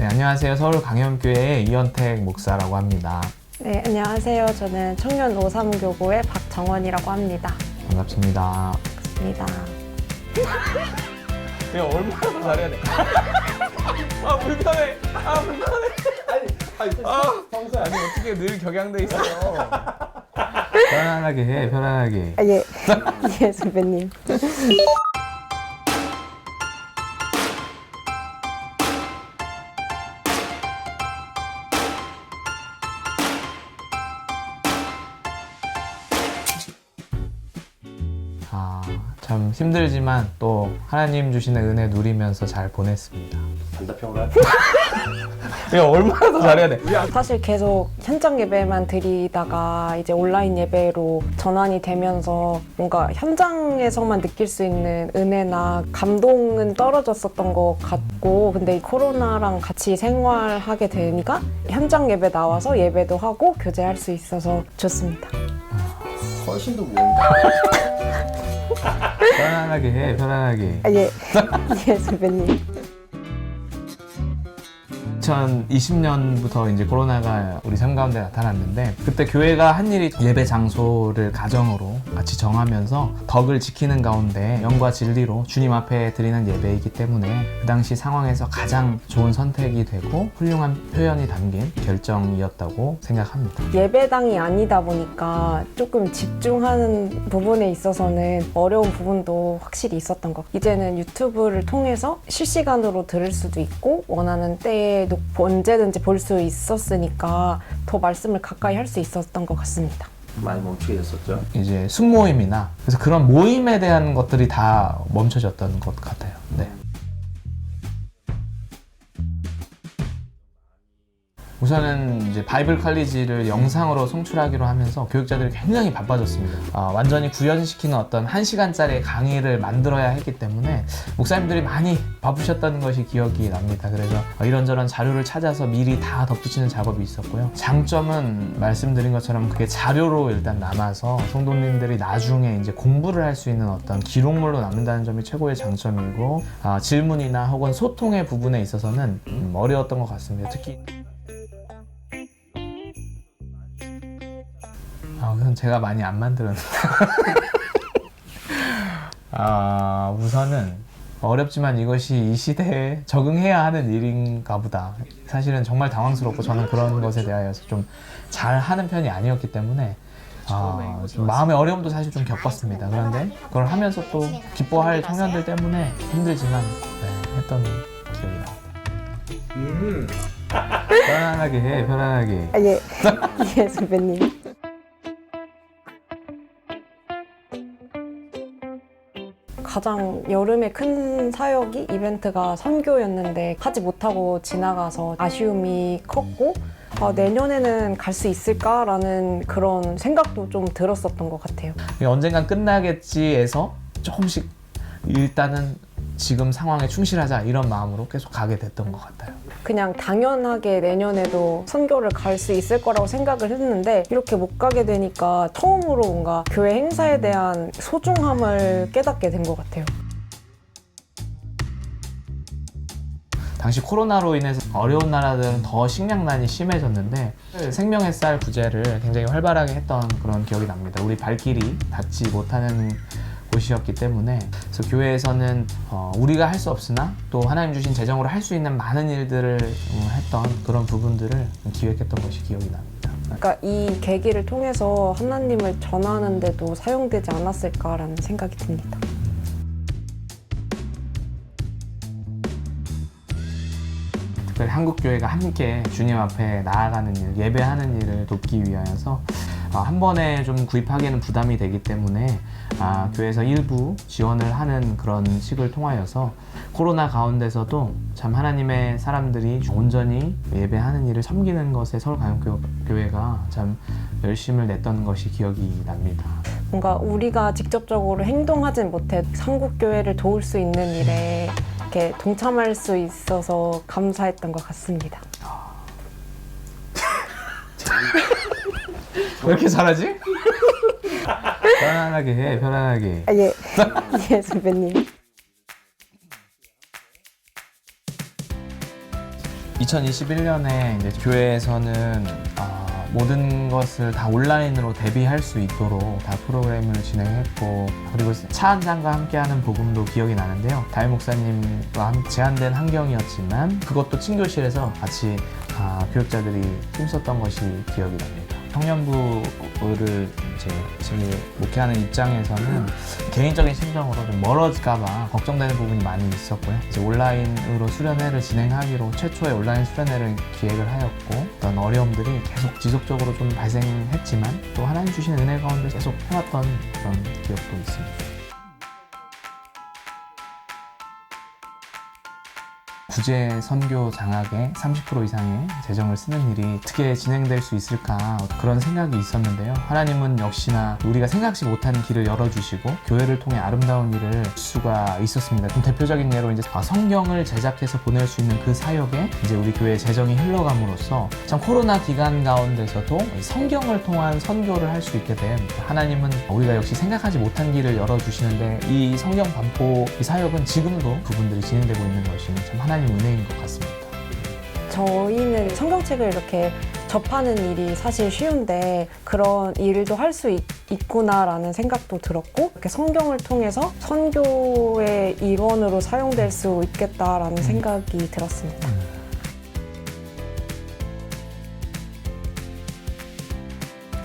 네, 안녕하세요. 서울 강현교회 이현택 목사라고 합니다. 네, 안녕하세요. 저는 청년 53교구의 박정원이라고 합니다. 반갑습니다. 반갑습니다. 야, 얼마나 더 잘해야 돼? 아, 불편해. 아, 불편해. 아니, 아니, 아, 평소에 아니, 어떻게 늘 격양돼 있어요. 편안하게 해, 편안하게. 아, 예. 예, 선배님. 참 힘들지만 또 하나님 주시는 은혜 누리면서 잘 보냈습니다. 반대평가? 야, 얼마나 더 잘해야 돼? 사실 계속 현장 예배만 드리다가 이제 온라인 예배로 전환이 되면서 뭔가 현장에서만 느낄 수 있는 은혜나 감동은 떨어졌었던 것 같고 근데 이 코로나랑 같이 생활하게 되니까 현장 예배 나와서 예배도 하고 교제할 수 있어서 좋습니다. 훨씬 더 무거운데. 편안하게 해, 편안하게. 아, 예. 예, 선배님. 2020년부터 이제 코로나가 우리 삶 가운데 나타났는데 그때 교회가 한 일이 예배 장소를 가정으로 같이 정하면서 덕을 지키는 가운데 영과 진리로 주님 앞에 드리는 예배이기 때문에 그 당시 상황에서 가장 좋은 선택이 되고 훌륭한 표현이 담긴 결정이었다고 생각합니다. 예배당이 아니다 보니까 조금 집중하는 부분에 있어서는 어려운 부분도 확실히 있었던 것. 이제는 유튜브를 통해서 실시간으로 들을 수도 있고 원하는 때에 놓고 언제든지 볼 수 있었으니까 더 말씀을 가까이 할 수 있었던 것 같습니다. 많이 멈추게 됐었죠. 이제 순모임이나 그래서 그런 모임에 대한 것들이 다 멈춰졌던 것 같아요. 네. 우선은 이제 바이블 칼리지를 영상으로 송출하기로 하면서 교육자들이 굉장히 바빠졌습니다. 아, 완전히 구현시키는 어떤 한 시간짜리 강의를 만들어야 했기 때문에 목사님들이 많이 바쁘셨다는 것이 기억이 납니다. 그래서 이런저런 자료를 찾아서 미리 다 덧붙이는 작업이 있었고요. 장점은 말씀드린 것처럼 그게 자료로 일단 남아서 성도님들이 나중에 이제 공부를 할 수 있는 어떤 기록물로 남는다는 점이 최고의 장점이고 아, 질문이나 혹은 소통의 부분에 있어서는 음, 어려웠던 것 같습니다. 특히 아, 우선 제가 많이 안 만들었는데. 아, 우선은 어렵지만 이것이 이 시대에 적응해야 하는 일인가 보다. 사실은 정말 당황스럽고 저는 그런 것에 대하여서 좀 잘하는 편이 아니었기 때문에 아, 좀 마음의 어려움도 사실 좀 겪었습니다. 그런데 그걸 하면서 또 기뻐할 청년들 때문에 힘들지만 네, 했던 기억이 납니다. 음. 편안하게 해, 편안하게. 아, 예. 예, 선배님. 가장 여름에 큰 사역이 이벤트가 선교였는데 하지 못하고 지나가서 아쉬움이 컸고 아, 내년에는 갈 수 있을까라는 그런 생각도 좀 들었었던 것 같아요. 언젠간 끝나겠지에서 조금씩 일단은 지금 상황에 충실하자 이런 마음으로 계속 가게 됐던 것 같아요. 그냥 당연하게 내년에도 선교를 갈 수 있을 거라고 생각을 했는데 이렇게 못 가게 되니까 처음으로 뭔가 교회 행사에 대한 소중함을 깨닫게 된 것 같아요. 당시 코로나로 인해서 어려운 나라들은 더 식량난이 심해졌는데 생명의 쌀 부재를 굉장히 활발하게 했던 그런 기억이 납니다. 우리 발길이 닿지 못하는 곳이었기 때문에 그래서 교회에서는 어, 우리가 할 수 없으나 또 하나님 주신 재정으로 할 수 있는 많은 일들을 음, 했던 그런 부분들을 기획했던 것이 기억이 납니다. 그러니까 이 계기를 통해서 하나님을 전하는데도 사용되지 않았을까라는 생각이 듭니다. 특별히 한국 교회가 함께 주님 앞에 나아가는 일, 예배하는 일을 돕기 위하여서 아, 한 번에 좀 구입하기에는 부담이 되기 때문에 아, 교회에서 일부 지원을 하는 그런 식을 통하여서 코로나 가운데서도 참 하나님의 사람들이 온전히 예배하는 일을 섬기는 것에 서울 가영교회가 참 열심을 냈던 것이 기억이 납니다. 뭔가 우리가 직접적으로 행동하진 못해 한국 교회를 도울 수 있는 일에 이렇게 동참할 수 있어서 감사했던 것 같습니다. 왜 이렇게 잘하지? 편안하게 해, 편안하게. 아, 예. 예, 선배님. 2021년에 이제 교회에서는 아, 모든 것을 다 온라인으로 대비할 수 있도록 다 프로그램을 진행했고 그리고 차한 잔과 함께하는 복음도 기억이 나는데요. 다혜 목사님과 함- 제한된 환경이었지만 그것도 친교실에서 같이 아, 교육자들이 힘썼던 것이 기억이 납니다. 청년부를 이제 지금 목회하는 입장에서는 개인적인 심정으로 좀 멀어질까봐 걱정되는 부분이 많이 있었고요. 이제 온라인으로 수련회를 진행하기로 최초의 온라인 수련회를 기획을 하였고 어떤 어려움들이 계속 지속적으로 좀 발생했지만 또 하나님 주신 은혜 가운데 계속 해왔던 그런 기억도 있습니다. 구제 선교 장학에 30% 이상의 재정을 쓰는 일이 어떻게 진행될 수 있을까 그런 생각이 있었는데요. 하나님은 역시나 우리가 생각지 못한 길을 열어주시고 교회를 통해 아름다운 일을 할 수가 있었습니다. 좀 대표적인 예로 이제 아, 성경을 제작해서 보낼 수 있는 그 사역에 이제 우리 교회 재정이 흘러감으로써 참 코로나 기간 가운데서도 성경을 통한 선교를 할 수 있게 된 하나님은 우리가 역시 생각하지 못한 길을 열어주시는데 이 성경 반포 이 사역은 지금도 그분들이 진행되고 있는 것이 참 하나님 은혜인 것 같습니다. 저희는 성경책을 이렇게 접하는 일이 사실 쉬운데 그런 일도 할 수 있구나라는 생각도 들었고 이렇게 성경을 통해서 선교의 일원으로 사용될 수 있겠다라는 생각이 들었습니다.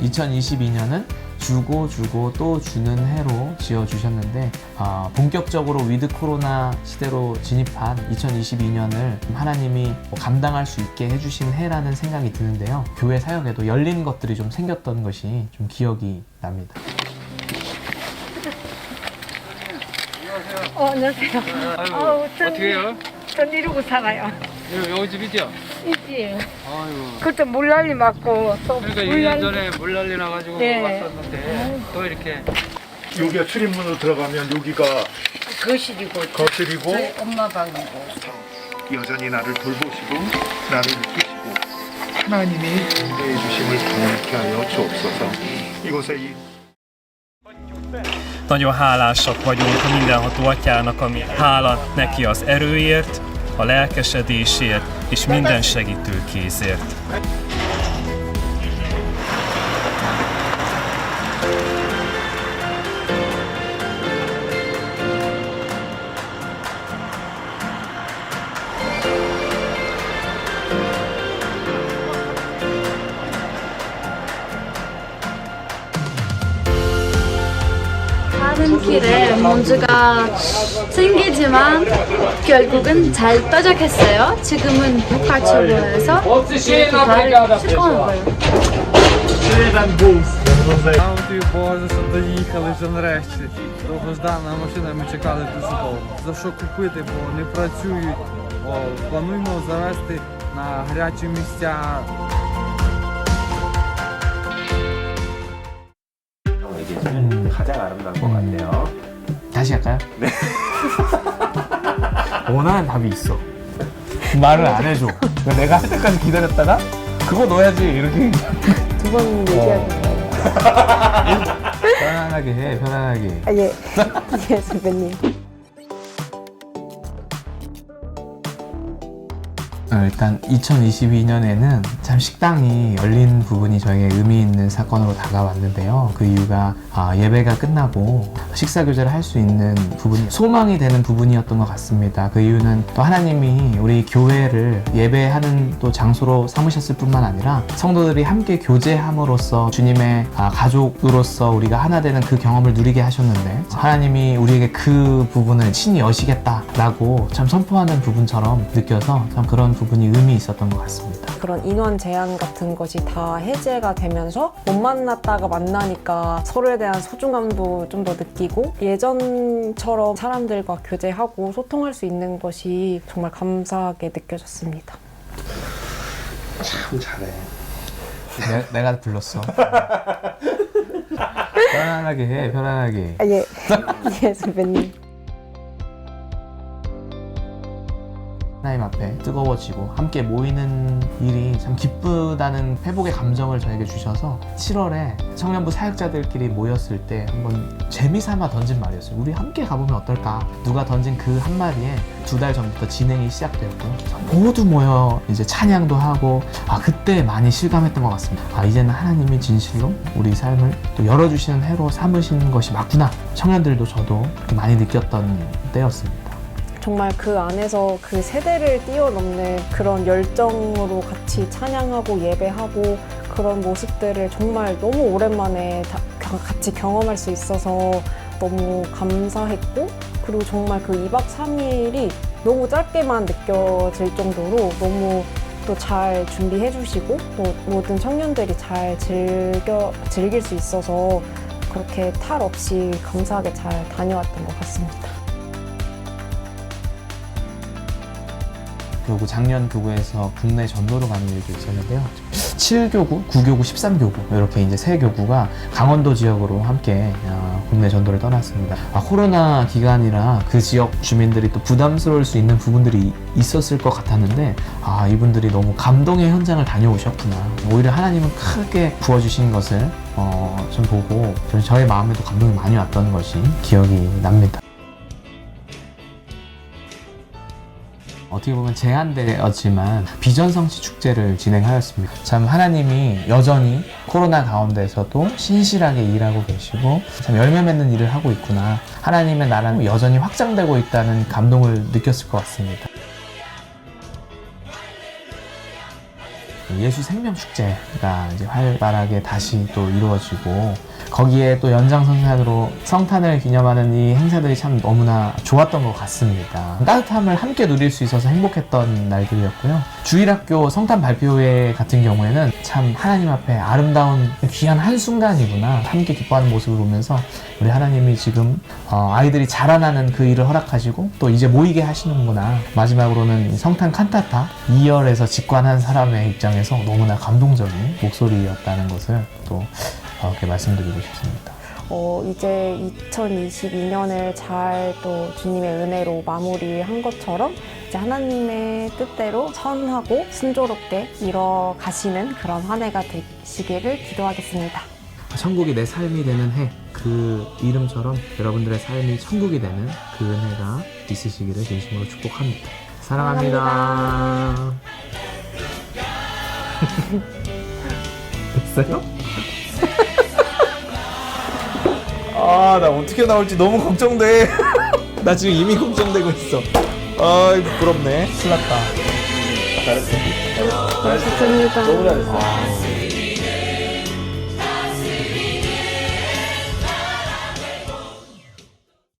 2022년은 주고 주고 또 주는 해로 지어 주셨는데 아, 본격적으로 위드 코로나 시대로 진입한 2022년을 하나님이 뭐 감당할 수 있게 해주신 해라는 생각이 드는데요. 교회 사역에도 열린 것들이 좀 생겼던 것이 좀 기억이 납니다. 어, 안녕하세요. 아이고, 아우, 전- 어떻게 해요? 전 이러고 살아요. 여기, 여기 집이죠? 있지. 아이고. 그때 물난리 맞고 또 그러니까 물난리 2년 전에 물 난리 나가지고 네. 왔었는데 또 이렇게 여기가 출입문으로 들어가면 여기가 거실이고 거실이고 저희 엄마 방이고 여전히 나를 돌보시고 나를 이끄시고 하나님이 인도해 주심을 경험케 하여 주옵소서 이곳에 이 Nagyon hálásak vagyunk a mindenható atyának, ami hála neki az erőért, a lelkesedésért és minden segítő kézért. 길에 문제가 생기지만 결국은 잘 도착했어요. 지금은 북한초보에서 발을 시커먼 거예요. Слава тобі, Боже, що доїхали вже нарешті. Довгождана машина, ми чекали дуже довго. За що купити, бо не працюють. О, плануємо завести на гарячі місця 형 얘기해주면 가장 아름다운 것 같네요. 다시 할까요? 네. 원하는 답이 있어. 말을 안 해줘. 그러니까 내가 할 때까지 기다렸다가 그거 넣어야지 이렇게 두 번 얘기하는 거예요. 편안하게 해 편안하게. 아, 예. 예, 선배님. 어, 일단 2022년에는 참 식당이 열린 부분이 저에게 의미 있는 사건으로 다가왔는데요. 그 이유가 아, 예배가 끝나고 식사 교제를 할 수 있는 부분이 소망이 되는 부분이었던 것 같습니다. 그 이유는 또 하나님이 우리 교회를 예배하는 또 장소로 삼으셨을 뿐만 아니라 성도들이 함께 교제함으로써 주님의 아, 가족으로서 우리가 하나 되는 그 경험을 누리게 하셨는데 하나님이 우리에게 그 부분을 친히 여시겠다라고 참 선포하는 부분처럼 느껴서 참 그런 부분이 의미 있었던 것 같습니다. 그런 인원 제한 같은 것이 다 해제가 되면서 못 만났다가 만나니까 서로에 대한 소중함도 좀 더 느끼고 예전처럼 사람들과 교제하고 소통할 수 있는 것이 정말 감사하게 느껴졌습니다. 참 잘해. 내, 내가 불렀어. 편안하게 해, 편안하게. 아, 예. 예, 선배님. 하나님 앞에 뜨거워지고 함께 모이는 일이 참 기쁘다는 회복의 감정을 저에게 주셔서 7월에 청년부 사역자들끼리 모였을 때 한번 재미삼아 던진 말이었어요. 우리 함께 가보면 어떨까? 누가 던진 그 한마디에 두 달 전부터 진행이 시작되었고요. 모두 모여 이제 찬양도 하고 아 그때 많이 실감했던 것 같습니다. 아 이제는 하나님이 진실로 우리 삶을 또 열어주시는 해로 삼으시는 것이 맞구나. 청년들도 저도 많이 느꼈던 때였습니다. 정말 그 안에서 그 세대를 뛰어넘는 그런 열정으로 같이 찬양하고 예배하고 그런 모습들을 정말 너무 오랜만에 다- 가- 같이 경험할 수 있어서 너무 감사했고 그리고 정말 그 2박 3일이 너무 짧게만 느껴질 정도로 너무 또 잘 준비해 주시고 또 모든 청년들이 잘 즐겨 즐길 수 있어서 그렇게 탈 없이 감사하게 잘 다녀왔던 것 같습니다. 교구 작년 교구에서 국내 전도로 가는 일도 있었는데요. 7교구, 9교구, 13교구 이렇게 이제 세 교구가 강원도 지역으로 함께 어, 국내 전도를 떠났습니다. 아, 코로나 기간이라 그 지역 주민들이 또 부담스러울 수 있는 부분들이 있었을 것 같았는데 아 이분들이 너무 감동의 현장을 다녀오셨구나. 오히려 하나님은 크게 부어주신 것을 어, 좀 보고 저는 저의 마음에도 감동이 많이 왔던 것이 기억이 납니다. 어떻게 보면 제한되었지만 비전성취 축제를 진행하였습니다. 참 하나님이 여전히 코로나 가운데서도 신실하게 일하고 계시고 참 열매 맺는 일을 하고 있구나. 하나님의 나라는 여전히 확장되고 있다는 감동을 느꼈을 것 같습니다. 예수 생명 축제가 이제 활발하게 다시 또 이루어지고 거기에 또 연장선상으로 성탄을 기념하는 이 행사들이 참 너무나 좋았던 것 같습니다. 따뜻함을 함께 누릴 수 있어서 행복했던 날들이었고요. 주일학교 성탄 발표회 같은 경우에는 참 하나님 앞에 아름다운 귀한 한순간이구나 함께 기뻐하는 모습을 보면서 우리 하나님이 지금 어, 아이들이 자라나는 그 일을 허락하시고 또 이제 모이게 하시는구나. 마지막으로는 이 성탄 칸타타 2열에서 직관한 사람의 입장에서 너무나 감동적인 목소리였다는 것을 또 어, 이렇게 말씀드리고 싶습니다. 어, 이제 2022년을 잘 또 주님의 은혜로 마무리한 것처럼 이제 하나님의 뜻대로 선하고 순조롭게 이뤄가시는 그런 한 해가 되시기를 기도하겠습니다. 천국이 내 삶이 되는 해 그 이름처럼 여러분들의 삶이 천국이 되는 그 은혜가 있으시기를 진심으로 축복합니다. 사랑합니다. 됐어요? 아, 나 어떻게 나올지 너무 걱정돼. 나 지금 이미 걱정되고 있어. 아, 부끄럽네. 큰일 났다. 좋습니다. 아,